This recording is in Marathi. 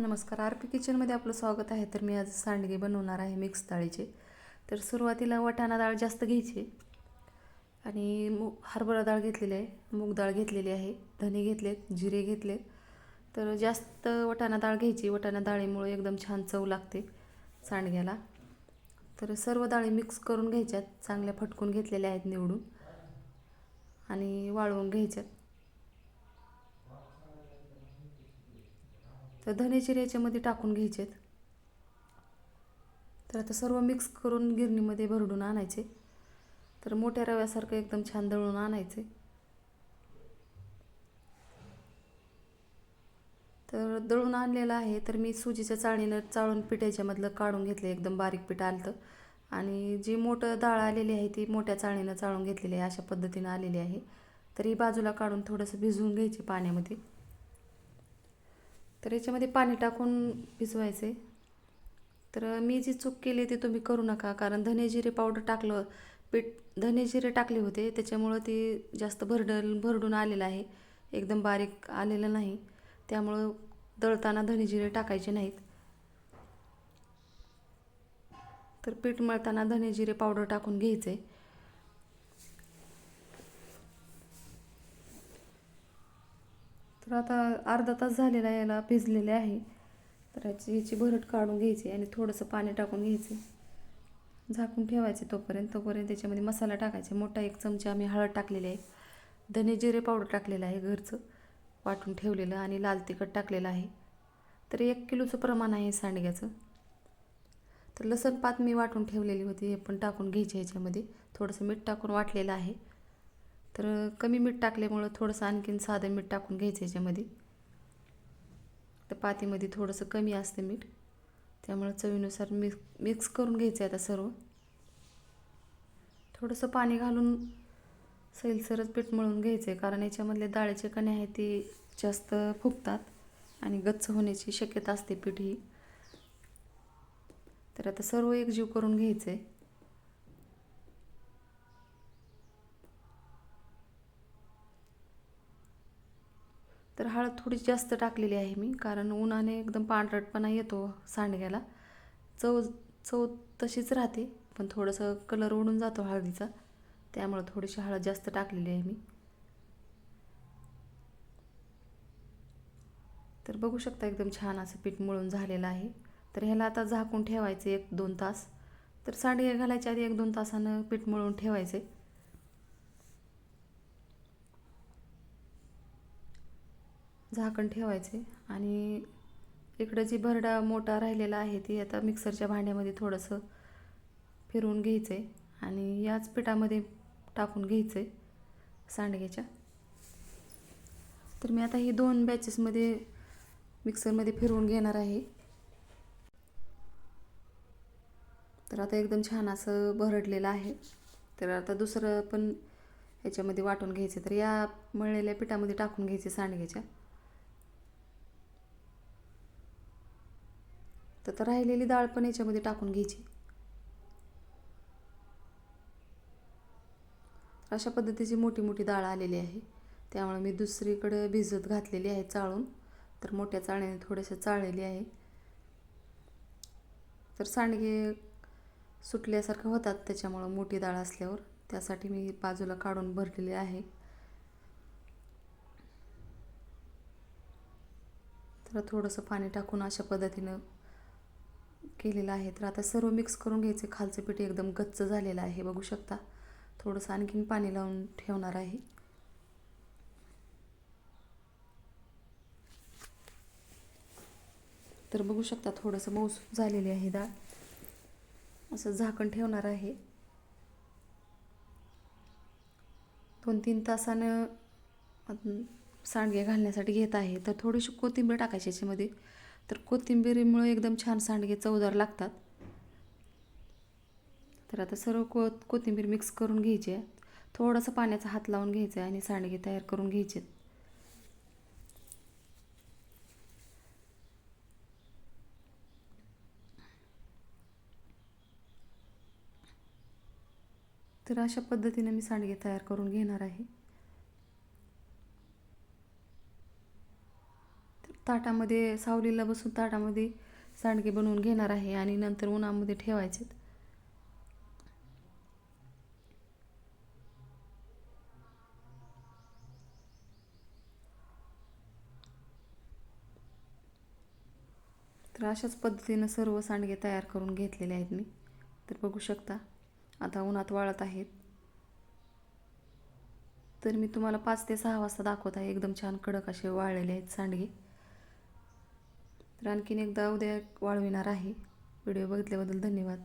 नमस्कार आर पी किचनमध्ये आपलं स्वागत आहे. तर मी आज सांडगे बनवणार आहे मिक्स डाळीचे. तर सुरुवातीला वाटाणा डाळ जास्त घ्यायची आणि मू हरभरा डाळ घेतलेली आहे. मूग डाळ घेतलेली आहे धने घेतलेत जिरे घेतले तर जास्त वाटाणा डाळ घ्यायची. वाटाणा डाळीमुळे एकदम छान चव लागते सांडग्याला. तर सर्व डाळी मिक्स करून घ्यायच्यात. चांगल्या फटकून घेतलेल्या आहेत निवडून आणि वाळवून घ्यायच्यात. तर धने जिरे याच्यामध्ये टाकून घ्यायचेत. तर आता सर्व मिक्स करून गिरणीमध्ये भरडून आणायचे. तर मोठ्या रव्यासारखं एकदम छान दळून आणायचे. तर दळून आणलेलं आहे तर मी सुजीच्या चाळणीनं चाळून पीठ याच्यामधलं काढून घेतलं एकदम बारीक पीठ आलं आणि जी मोठं डाळ आलेली आहे ती मोठ्या चाळणीनं चाळून घेतलेली आहे अशा पद्धतीनं आलेली आहे. तर ही बाजूला काढून थोडंसं भिजवून घ्यायची पाण्यामध्ये. तर याच्यामध्ये पाणी टाकून भिजवायचे. तर मी जी चूक केली ती तुम्ही करू नका कारण धने जिरे पावडर टाकलं पीठ धने जिरे टाकले होते त्याच्यामुळं ती जास्त भरडल भरडून आलेलं आहे. एकदम बारीक आलेलं नाही. त्यामुळं दळताना धने जिरे टाकायचे नाहीत. तर पीठ मळताना धने जिरे पावडर टाकून घ्यायचे. तर आता अर्धा तास झालेला याला भिजलेले आहे. तर याची याची भरट काढून घ्यायची आणि थोडंसं पाणी टाकून घ्यायचं. झाकून ठेवायचे तोपर्यंत तोपर्यंत त्याच्यामध्ये मसाला टाकायचा. मोठा एक चमचा आम्ही हळद टाकलेली आहे. धने जिरे पावडर टाकलेलं आहे घरचं वाटून ठेवलेलं आणि लाल तिखट टाकलेलं आहे. तर एक किलोचं प्रमाण आहे सांडग्याचं. तर लसण पात मी वाटून ठेवलेली होती हे पण टाकून घ्यायची ह्याच्यामध्ये थोडंसं मीठ टाकून वाटलेलं आहे. तर कमी मीठ टाकल्यामुळं थोडंसं आणखीन साधं मीठ टाकून घ्यायचं याच्यामध्ये. तर पातीमध्ये थोडंसं कमी असतं मीठ. त्यामुळं चवीनुसार मिक्स मिक्स करून घ्यायचं आहे आता सर्व. थोडंसं पाणी घालून सैलसरच पीठ मळून घ्यायचं आहे कारण याच्यामधले डाळीचे कणे आहेत ते जास्त फुगतात आणि गच्च होण्याची शक्यता असते पीठ ही. तर आता सर्व एकजीव करून घ्यायचं आहे तर हळद थोडी जास्त टाकलेली आहे मी कारण उन्हाने एकदम पांढरटपणा येतो सांडग्याला. चव चव तशीच राहते पण थोडंसं कलर उडून जातो हळदीचा. त्यामुळं थोडीशी हळद जास्त टाकलेली आहे मी. तर बघू शकता एकदम छान असं पीठ मळून झालेलं आहे. तर ह्याला आता झाकून ठेवायचं एक दोन तास. तर सांडगे घालायच्या आधी एक दोन तासानं पीठ मळून ठेवायचे. झाकण ठेवायचे आणि इकडं जी भरडा मोठा राहिलेला आहे ती आता मिक्सरच्या भांड्यामध्ये थोडंसं फिरवून घ्यायचं आहे आणि याच पिठामध्ये टाकून घ्यायचं आहे सांडग्याच्या. तर मी आता ही दोन बॅचेसमध्ये मिक्सरमध्ये फिरवून घेणार आहे. तर आता एकदम छान असं भरडलेलं आहे. तर आता दुसरं पण याच्यामध्ये वाटून घ्यायचं. तर या मळलेल्या पिठामध्ये टाकून घ्यायचे सांडग्याच्या. तर राहिलेली डाळ पण याच्यामध्ये टाकून घ्यायची. अशा पद्धतीची मोठी मोठी डाळ आलेली आहे. त्यामुळे मी दुसरीकडे भिजत घातलेली आहे चाळून. तर मोठ्या चाळण्याने थोडेसे चाळलेली आहे. तर सांडगे सुटल्यासारखं होतात त्याच्यामुळं मोठी डाळ असल्यावर. त्यासाठी मी बाजूला काढून भरलेली आहे. तर थोडंसं पाणी टाकून अशा पद्धतीनं केलेलं आहे. तर आता सर्व मिक्स करून घ्यायचे. खालचं पीठ एकदम गच्च झालेलं आहे. बघू शकता. थोडंसं आणखीन पाणी लावून ठेवणार आहे. तर बघू शकता थोडंसं मौसू झालेली आहे डाळ. असं झाकण ठेवणार आहे. दोन तीन तासानं सांडगे घालण्यासाठी घेत आहे. तर थोडीशी कोथिंबीर टाकायची याच्यामध्ये. तर कोथिंबिरीमुळे एकदम छान सांडगे चवदार लागतात. तर आता सर्व को कोथिंबीर मिक्स करून घ्यायची आहे. थोडंसं पाण्याचा हात लावून घ्यायचं आहे आणि सांडगे तयार करून घ्यायचे तर अशा पद्धतीने मी सांडगे तयार करून घेणार आहे. ताटामध्ये सावलीला बसून ताटामध्ये सांडगे बनवून घेणार आहे आणि नंतर उन्हामध्ये ठेवायचे. तर अशाच पद्धतीनं सर्व सांडगे तयार करून घेतलेले आहेत मी. तर बघू शकता आता उन्हात वाळत आहेत. तर मी तुम्हाला पाच ते सहा वाजता दाखवत आहे. एकदम छान कडक असे वाळलेले आहेत सांडगे. तर आणखीन एकदा उद्या वाळविणार आहे. व्हिडिओ बघितल्याबद्दल धन्यवाद.